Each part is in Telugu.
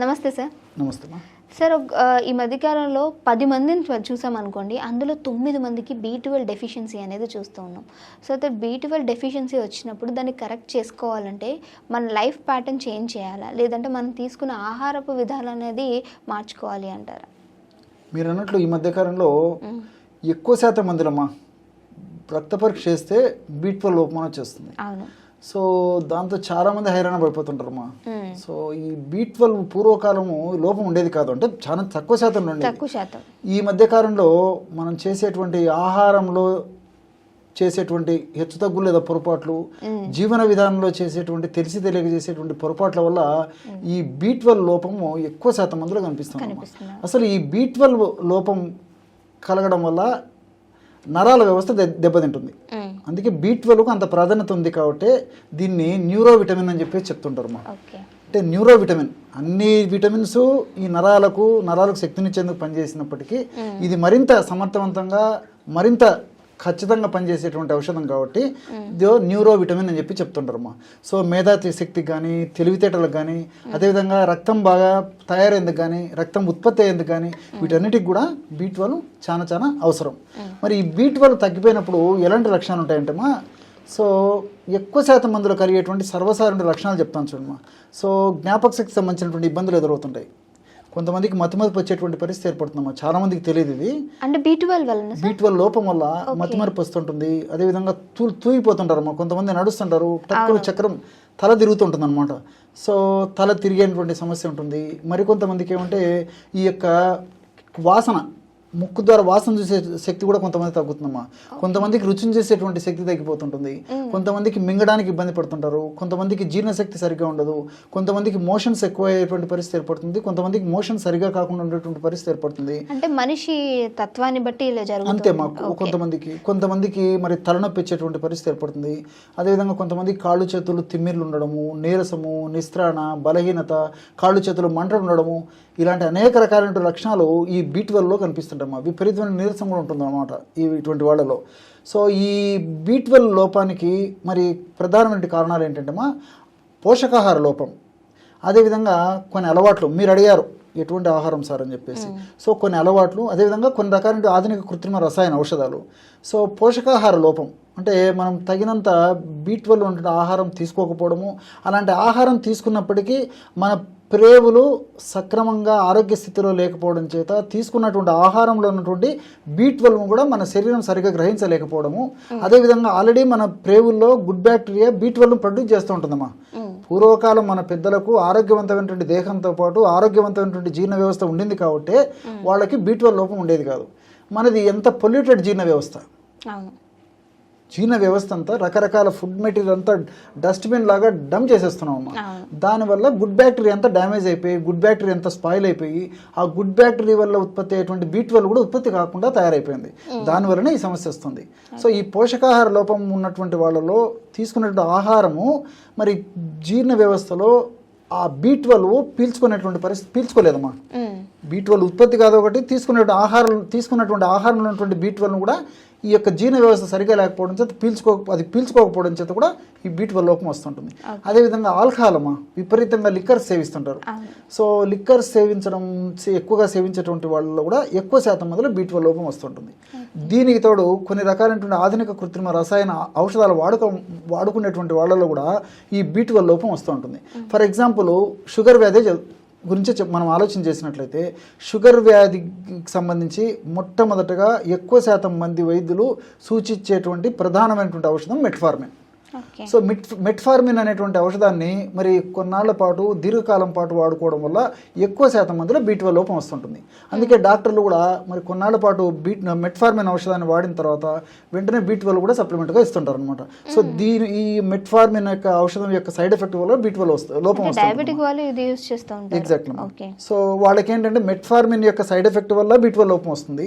నమస్తే సార్. నమస్తే. సార్ ఈ మధ్యకాలంలో పది మందిని చూ- చూసామనుకోండి అందులో తొమ్మిది మందికి బీ ట్వెల్వ్ డెఫిషియన్సీ అనేది చూస్తూ ఉన్నాం. సో అయితే బీ ట్వెల్వ్ డెఫిషియన్సీ వచ్చినప్పుడు దాన్ని కరెక్ట్ చేసుకోవాలంటే మన లైఫ్ ప్యాటర్న్ చేంజ్ చేయాలా? లేదంటే మనం తీసుకున్న ఆహారపు విధానం అనేది మార్చుకోవాలి అంటారా? మీరు అన్నట్లు ఈ మధ్యకాలంలో ఎక్కువ శాతం మందిలమ్మా రక్త పరీక్ష చేస్తే బీట్ లోపం వచ్చేస్తుంది. అవును. సో దాంతో చాలా మంది హైరాణ పడిపోతుంటారమ్మా. మ్మ్. సో ఈ బీట్ ట్వెల్వ్ పూర్వకాలము లోపం ఉండేది కాదు. అంటే చాలా తక్కువ శాతం ఉండేది. ఈ మధ్యకాలంలో మనం చేసేటువంటి ఆహారంలో చేసేటువంటి హెచ్చుతగ్గులు లేదా పొరపాట్లు జీవన విధానంలో చేసేటువంటి తెలిసి తెలియక చేసేటువంటి పొరపాట్ల వల్ల ఈ బీ ట్వెల్వ్ లోపము ఎక్కువ శాతం మందిలో కనిపిస్తుంది. అసలు ఈ బీ ట్వెల్వ్ లోపం కలగడం వల్ల నరాల వ్యవస్థ దెబ్బతింటుంది. అందుకే బీ ట్వెల్వ్కు అంత ప్రాధాన్యత ఉంది కాబట్టి దీన్ని న్యూరో విటమిన్ అని చెప్పి చెప్తుంటారు మా అంటే న్యూరో విటమిన్ అన్ని విటమిన్స్ ఈ నరాలకు నరాలకు శక్తినిచ్చేందుకు పనిచేసినప్పటికీ ఇది మరింత సమర్థవంతంగా మరింత ఖచ్చితంగా పనిచేసేటువంటి ఔషధం కాబట్టి ఇదో న్యూరో విటమిన్ అని చెప్పి చెప్తుంటారమ్మా సో మేధా శక్తికి కానీ తెలివితేటలకు కానీ అదేవిధంగా రక్తం బాగా తయారైందుకు కానీ రక్తం ఉత్పత్తి అయ్యేందుకు కానీ వీటన్నిటికి కూడా బీ చాలా చాలా అవసరం. మరి ఈ బీ తగ్గిపోయినప్పుడు ఎలాంటి లక్షణాలు ఉంటాయంటమ్మా సో ఎక్కువ శాతం మందిలో కలిగేటువంటి సర్వసాధారణ లక్షణాలు చెప్తాను చూడమ్మా. సో జ్ఞాపక శక్తికి సంబంధించినటువంటి ఇబ్బందులు ఎదురవుతుంటాయి. కొంతమందికి మతిమరుపు వచ్చేటువంటి పరిస్థితి ఏర్పడుతుందమ్మా. చాలా మందికి తెలియదు ఇది. అంటే బీ ట్వెల్వ్ వలన సార్? బీట్ వల్ల లోపం వల్ల మతిమరుపు వస్తుంటుంది. అదేవిధంగా తూ తూగిపోతుంటారమ్మా. కొంతమంది నడుస్తుంటారు. టక్కులు చక్రం తల తిరుగుతుంటుంది అనమాట సో తల తిరిగేటువంటి సమస్య ఉంటుంది. మరికొంతమందికి ఏమంటే ఈ యొక్క వాసన ముక్కు ద్వారా వాసన చూసే శక్తి కూడా కొంతమంది తగ్గుతుందమ్మా. కొంతమందికి రుచిని చేసేటువంటి శక్తి తగ్గిపోతుంటుంది. కొంతమందికి మింగడానికి ఇబ్బంది పడుతుంటారు. కొంతమందికి జీర్ణశక్తి సరిగ్గా ఉండదు. కొంతమందికి మోషన్స్ ఎక్కువ అయ్యేటువంటి పరిస్థితి ఏర్పడుతుంది. కొంతమందికి మోషన్ సరిగా కాకుండా ఉండేటువంటి పరిస్థితి ఏర్పడుతుంది. అంటే మనిషి తత్వాన్ని బట్టి అంతే మాకు కొంతమందికి. కొంతమందికి మరి తలనొప్పి వచ్చేటువంటి పరిస్థితి ఏర్పడుతుంది. అదేవిధంగా కొంతమంది కాళ్ళు చేతులు తిమ్మిర్లు ఉండడము నీరసము నిస్త్రాణ బలహీనత కాళ్ళు చేతులు మంటలు ఉండడము ఇలాంటి అనేక రకాలైన లక్షణాలు ఈ బీట్లో కనిపిస్తుంటామా విపరీతమైన నీరసం కూడా ఉంటుంది అనమాట ఈ ఇటువంటి వాళ్ళలో. సో ఈ బీట్ లోపానికి మరి ప్రధానమైన కారణాలు ఏంటంటేమా పోషకాహార లోపం. అదేవిధంగా కొన్ని అలవాట్లు మీరు అడిగారు ఎటువంటి ఆహారం సార్ అని చెప్పేసి. సో కొన్ని అలవాట్లు అదేవిధంగా కొన్ని రకాల ఆధునిక కృత్రిమ రసాయన ఔషధాలు. సో పోషకాహార లోపం. అంటే మనం తగినంత బీ ట్వెల్వ్ ఉండే ఆహారం తీసుకోకపోవడము అలాంటి ఆహారం తీసుకున్నప్పటికీ మన ప్రేవులు సక్రమంగా ఆరోగ్య స్థితిలో లేకపోవడం చేత తీసుకున్నటువంటి ఆహారంలో ఉన్నటువంటి బీ ట్వెల్వ్ కూడా మన శరీరం సరిగ్గా గ్రహించలేకపోవడము. అదేవిధంగా ఆల్రెడీ మన ప్రేవుల్లో good bacteria B twelve produce చేస్తూ ఉంటుందమ్మా. పూర్వకాలం మన పెద్దలకు ఆరోగ్యవంతమైనటువంటి దేహంతో పాటు ఆరోగ్యవంతమైనటువంటి జీర్ణ వ్యవస్థ ఉండింది కాబట్టి వాళ్ళకి బీ ట్వెల్వ్ లోపం ఉండేది కాదు. మనది ఎంత పొల్యూటెడ్ జీర్ణ వ్యవస్థ? జీర్ణ వ్యవస్థ అంతా రకరకాల ఫుడ్ మెటీరియల్ అంతా డస్ట్బిన్ లాగా డమ్ చేసేస్తున్నాం అమ్మా. దానివల్ల గుడ్ బ్యాక్టీరియా అంతా డ్యామేజ్ అయిపోయి గుడ్ బ్యాక్టీరియా అంతా స్పాయిల్ అయిపోయి ఆ గుడ్ బ్యాక్టీరియా వల్ల ఉత్పత్తి అయ్యేటువంటి బీట్ వల్ల కూడా ఉత్పత్తి కాకుండా తయారైపోయింది. దానివల్లనే ఈ సమస్య వస్తుంది. సో ఈ పోషకాహార లోపం ఉన్నటువంటి వాళ్ళలో తీసుకున్నటువంటి ఆహారము మరి జీర్ణ వ్యవస్థలో ఆ బీ ట్వెల్వ్ పీల్చుకునేటువంటి పరిస్థితి పీల్చుకోలేదమ్మా. మ్మ్. బీ ట్వెల్వ్ ఉత్పత్తి కాదు ఒకటి తీసుకునే ఆహారం తీసుకున్నటువంటి ఆహారంలో ఉన్నటువంటి బీ ట్వెల్వ్ కూడా ఈ యొక్క జీర్ణ వ్యవస్థ సరిగా లేకపోవడం చేత పీల్చుకో అది పీల్చుకోకపోవడం చేత కూడా ఈ బీ ట్వెల్వ్ లోపం వస్తుంటుంది. అదేవిధంగా ఆల్కహాల్ అమ్మా విపరీతంగా లిక్కర్ సేవిస్తుంటారు. సో లిక్కర్ సేవించడం ఎక్కువగా సేవించేటువంటి వాళ్ళలో కూడా ఎక్కువ శాతం మందిలో బీ ట్వెల్వ్ లోపం వస్తుంటుంది. దీనికి తోడు కొన్ని రకాలైనటువంటి ఆధునిక కృత్రిమ రసాయన ఔషధాలు వాడుక వాడుకునేటువంటి వాళ్ళలో కూడా ఈ బీ ట్వెల్వ్ లోపం వస్తూ ఉంటుంది. ఫర్ ఎగ్జాంపుల్ షుగర్ వ్యాధి గురించి చెప్- మనం ఆలోచన చేసినట్లయితే షుగర్ వ్యాధికి సంబంధించి మొట్టమొదటగా ఎక్కువ శాతం మంది వైద్యులు సూచించేటువంటి ప్రధానమైనటువంటి ఔషధం మెట్ఫార్మిన్ సో మిట్ మెట్ఫార్మిన్ అనేటువంటి ఔషధాన్ని మరి కొన్నాళ్ళ పాటు దీర్ఘకాలం పాటు వాడుకోవడం వల్ల ఎక్కువ శాతం మందిలో బీట్ లోపం వస్తుంటుంది. అందుకే డాక్టర్లు కూడా మరి కొన్నాళ్ళ పాటు బీట్ మెట్ఫార్మిన్ ఔషధాన్ని వాడిన తర్వాత వెంటనే బీట్ కూడా సప్లిమెంట్గా ఇస్తుంటారు అనమాట సో దీని ఈ మెట్ఫార్మిన్ యొక్క ఔషధం యొక్క సైడ్ ఎఫెక్ట్ వల్ల బీట్ వస్తుంది లోపం వస్తుంది ఎగ్జాక్ట్లీ సో వాళ్ళకి ఏంటంటే మెట్ఫార్మిన్ యొక్క సైడ్ ఎఫెక్ట్ వల్ల బీట్వల్ లోపం వస్తుంది.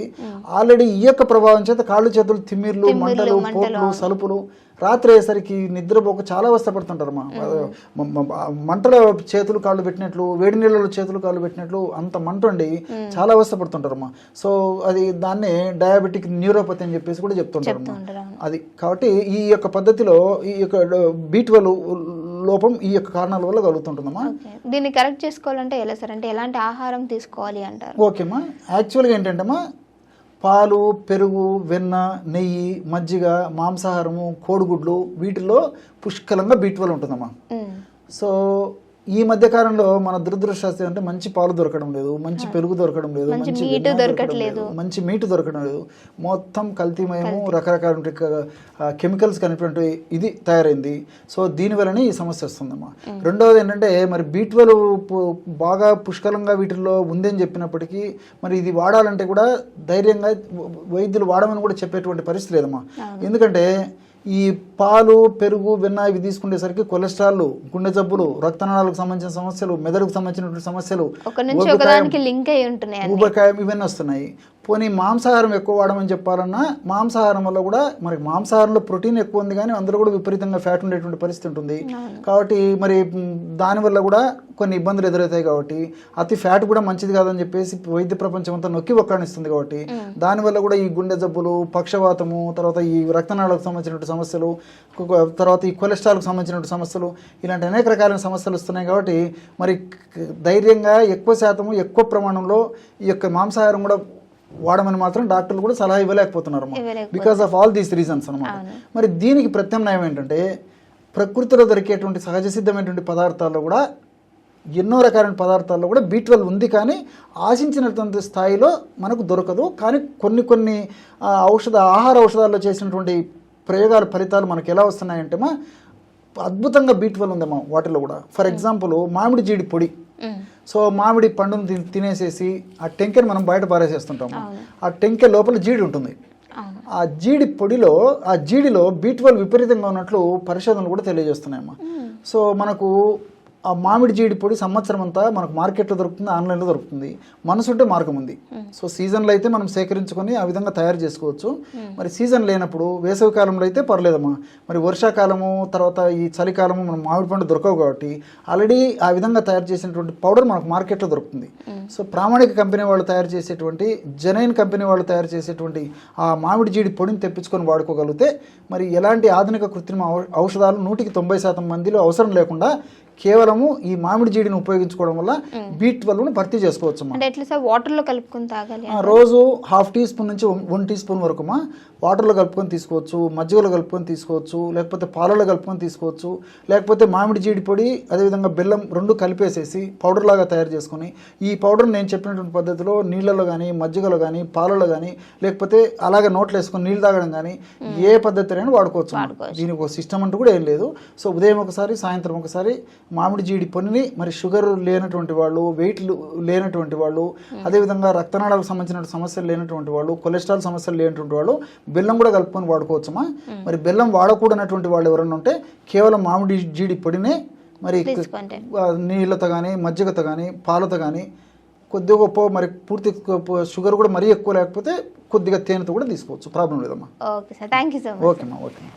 ఆల్రెడీ ఈ యొక్క ప్రభావం చేత కాళ్ళు చేతులు తిమ్మిర్లు మంటలు పోట్లు సలుపులు రాత్రి అయ్యేసరికి నిద్రపోక చాలా అవస్థపడుతుంటారు మా మ- మ- మంటలో చేతులు కాళ్ళు పెట్టినట్లు వేడి నీళ్ళలో చేతులు కాళ్ళు పెట్టినట్లు అంత మంట ఉండి చాలా అవస్థపడుతుంటారు అమ్మా సో అది దాన్నే డయాబెటిక్ న్యూరోపతి అని చెప్పేసి కూడా చెప్తుంటారు అమ్మా. అది కాబట్టి ఈ యొక్క పద్ధతిలో ఈ యొక్క బీట్ లోపం ఈ యొక్క కారణాల వల్ల కలుగుతుంటుందమ్మా దీన్ని కరెక్ట్ చేసుకోవాలంటే ఎలా సార్? అంటే ఎలాంటి ఆహారం తీసుకోవాలి అంటారు? ఓకేమ్మా యాక్చువల్గా ఏంటంటేమ్మా పాలు పెరుగు వెన్న నెయ్యి మజ్జిగ మాంసాహారము కోడిగుడ్లు వీటిలో పుష్కలంగా బీట్వల్ ఉంటుందమ్మా. సో ఈ మధ్య కాలంలో మన దురదృష్టం అంటే మంచి పాలు దొరకడం లేదు మంచి పెరుగు దొరకడం లేదు మంచి మీటు దొరకట్లేదు. లేదు, మంచి మీటు దొరకడం లేదు. మొత్తం కల్తీమయము రకరకాల కెమికల్స్ కనిపినట్టు ఇది తయారైంది. సో దీనివల్లనే ఈ సమస్య వస్తుందమ్మా. రెండవది ఏంటంటే మరి బీట్వెల్ బాగా పుష్కలంగా వీటిల్లో ఉందని చెప్పినప్పటికీ మరి ఇది వాడాలంటే కూడా ధైర్యంగా వైద్యులు వాడమని కూడా చెప్పేటువంటి పరిస్థితి లేదమ్మా. ఎందుకంటే ఈ పాలు పెరుగు వెన్న ఇవి తీసుకునేసరికి కొలెస్ట్రాల్ గుండె జబ్బులు రక్తనాళాలకు సంబంధించిన సమస్యలు మెదడుకు సంబంధించినటువంటి సమస్యలు. ఊబకాయం ఇవన్నీ వస్తున్నాయి పోనీ మాంసాహారం ఎక్కువ వాడమని చెప్పాలన్నా మాంసాహారం వల్ల కూడా మనకి మాంసాహారంలో ప్రోటీన్ ఎక్కువ ఉంది కానీ అందులో కూడా విపరీతంగా ఫ్యాట్ ఉండేటువంటి పరిస్థితి ఉంటుంది. కాబట్టి మరి దానివల్ల కూడా కొన్ని ఇబ్బందులు ఎదురవుతాయి కాబట్టి అతి ఫ్యాట్ కూడా మంచిది కాదని చెప్పేసి వైద్య ప్రపంచం అంతా నొక్కి ఒక్కాణిస్తుంది కాబట్టి దానివల్ల కూడా ఈ గుండె జబ్బులు పక్షవాతము తర్వాత ఈ రక్తనాళాలకు సంబంధించినటువంటి సమస్యలు తర్వాత ఈ కొలెస్ట్రాల్కి సంబంధించినటువంటి సమస్యలు ఇలాంటి అనేక రకాలైన సమస్యలు వస్తున్నాయి కాబట్టి మరి ధైర్యంగా ఎక్కువ శాతము ఎక్కువ ప్రమాణంలో ఈ యొక్క మాంసాహారం కూడా వాడమని మాత్రం డాక్టర్లు కూడా సలహా ఇవ్వలేకపోతున్నారు. Because of all these reasons అనమాట మరి దీనికి ప్రత్యామ్నాయం ఏంటంటే ప్రకృతిలో దొరికేటువంటి సహజ సిద్ధమైనటువంటి పదార్థాల్లో కూడా ఎన్నో రకాలైన పదార్థాల్లో కూడా బీ ఉంది కానీ ఆశించినటువంటి స్థాయిలో మనకు దొరకదు. కానీ కొన్ని కొన్ని ఔషధ ఆహార ఔషధాల్లో చేసినటువంటి ప్రయోగాల ఫలితాలు మనకు ఎలా వస్తున్నాయంటే మా అద్భుతంగా బీ ఉందమ్మా వాటిలో కూడా. ఫర్ ఎగ్జాంపుల్ మామిడి జీడి పొడి. సో మామిడి పండును తిన్- తినేసేసి ఆ టెంకెని మనం బయట పారేసేస్తుంటాం అవును. ఆ టెంకె లోపల జీడి ఉంటుంది. ఆ జీడి పొడిలో ఆ జీడిలో బీట్వల్ విపరీతంగా ఉన్నట్లు పరిశోధనలు కూడా తెలియజేస్తున్నాయమ్మా. సో మనకు ఆ మామిడి జీడి పొడి సంవత్సరం అంతా మనకు మార్కెట్లో దొరుకుతుంది ఆన్లైన్లో దొరుకుతుంది. మనసుంటే మార్గం ఉంది సో సీజన్లో అయితే మనం సేకరించుకొని ఆ విధంగా తయారు చేసుకోవచ్చు. మరి సీజన్ లేనప్పుడు వేసవి కాలంలో అయితే పర్లేదమ్మా. మరి వర్షాకాలము తర్వాత ఈ చలికాలము మనం మామిడి పండు దొరకవు కాబట్టి ఆల్రెడీ ఆ విధంగా తయారు చేసినటువంటి పౌడర్ మనకు మార్కెట్లో దొరుకుతుంది. సో ప్రామాణిక కంపెనీ వాళ్ళు తయారు చేసేటువంటి జనైన్ కంపెనీ వాళ్ళు తయారు చేసేటువంటి ఆ మామిడి జీడి పొడిని తెప్పించుకొని వాడుకోగలిగితే మరి ఎలాంటి ఆధునిక కృత్రిమ ఔషధాలు నూటికి తొంభై శాతం మందిలో అవసరం లేకుండా కేవలము ఈ మామిడి జీడిని ఉపయోగించుకోవడం వల్ల బీట్ వల్ల భర్తీ చేసుకోవచ్చు అమ్మా. అంటే ఎట్లా సార్? వాటర్లో కలుపుకొని తాగాలి రోజు హాఫ్ టీ స్పూన్ నుంచి వన్- టీ స్పూన్ వరకు మా వాటర్లో కలుపుకొని తీసుకోవచ్చు మజ్జిగలో కలుపుకొని తీసుకోవచ్చు లేకపోతే పాలలో కలుపుకొని తీసుకోవచ్చు లేకపోతే మామిడి జీడి పొడి అదేవిధంగా బెల్లం రెండు కలిపేసేసి పౌడర్ లాగా తయారు చేసుకొని ఈ పౌడర్ నేను చెప్పినటువంటి పద్ధతిలో నీళ్ళలో కానీ మజ్జిగలో కానీ పాలలో కానీ లేకపోతే అలాగే నోట్లో వేసుకొని నీళ్ళు తాగడం కానీ ఏ పద్ధతి అయినా వాడుకోవచ్చు. దీనికి ఒక సిస్టమ్ అంటూ కూడా ఏం లేదు. సో ఉదయం ఒకసారి సాయంత్రం ఒకసారి మామిడి జీడి పొనిని మరి షుగర్ లేనటువంటి వాళ్ళు వెయిట్ లేనటువంటి వాళ్ళు అదేవిధంగా రక్తనాళాలకు సంబంధించిన సమస్యలు లేనటువంటి వాళ్ళు కొలెస్ట్రాల్ సమస్యలు లేనటువంటి వాళ్ళు బెల్లం కూడా కలుపుకొని వాడుకోవచ్చమ్మా. మరి బెల్లం వాడకూడనటువంటి వాళ్ళు ఎవరైనా ఉంటే కేవలం మామిడి జీడి పొడినే మరి నీళ్ళతో కానీ మజ్జిగతో కానీ పాలతో కానీ కొద్దిగా గొప్ప మరి పూర్తి షుగర్ కూడా మరీ ఎక్కువ లేకపోతే కొద్దిగా తేనెతో కూడా తీసుకోవచ్చు. ప్రాబ్లం లేదమ్మా. Okay sir. Thank you so much. ఓకేమ్మా ఓకేమ్మా.